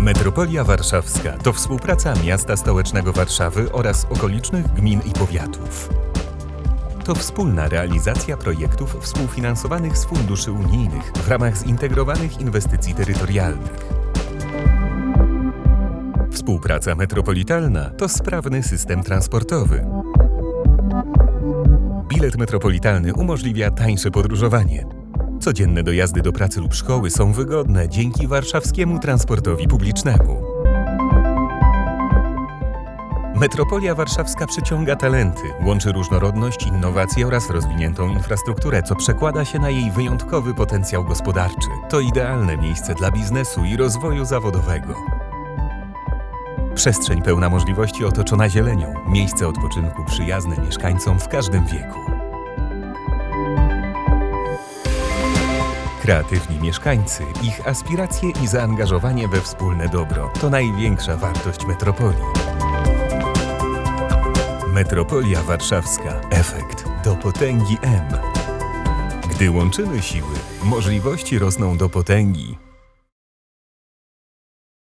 Metropolia Warszawska to współpraca miasta stołecznego Warszawy oraz okolicznych gmin i powiatów. To wspólna realizacja projektów współfinansowanych z funduszy unijnych w ramach zintegrowanych inwestycji terytorialnych. Współpraca metropolitalna to sprawny system transportowy. Bilet metropolitalny umożliwia tańsze podróżowanie. Codzienne dojazdy do pracy lub szkoły są wygodne dzięki warszawskiemu transportowi publicznemu. Metropolia Warszawska przyciąga talenty, łączy różnorodność, innowacje oraz rozwiniętą infrastrukturę, co przekłada się na jej wyjątkowy potencjał gospodarczy. To idealne miejsce dla biznesu i rozwoju zawodowego. Przestrzeń pełna możliwości otoczona zielenią, miejsce odpoczynku przyjazne mieszkańcom w każdym wieku. Kreatywni mieszkańcy, ich aspiracje i zaangażowanie we wspólne dobro to największa wartość metropolii. Metropolia Warszawska. Efekt do potęgi M. Gdy łączymy siły, możliwości rosną do potęgi.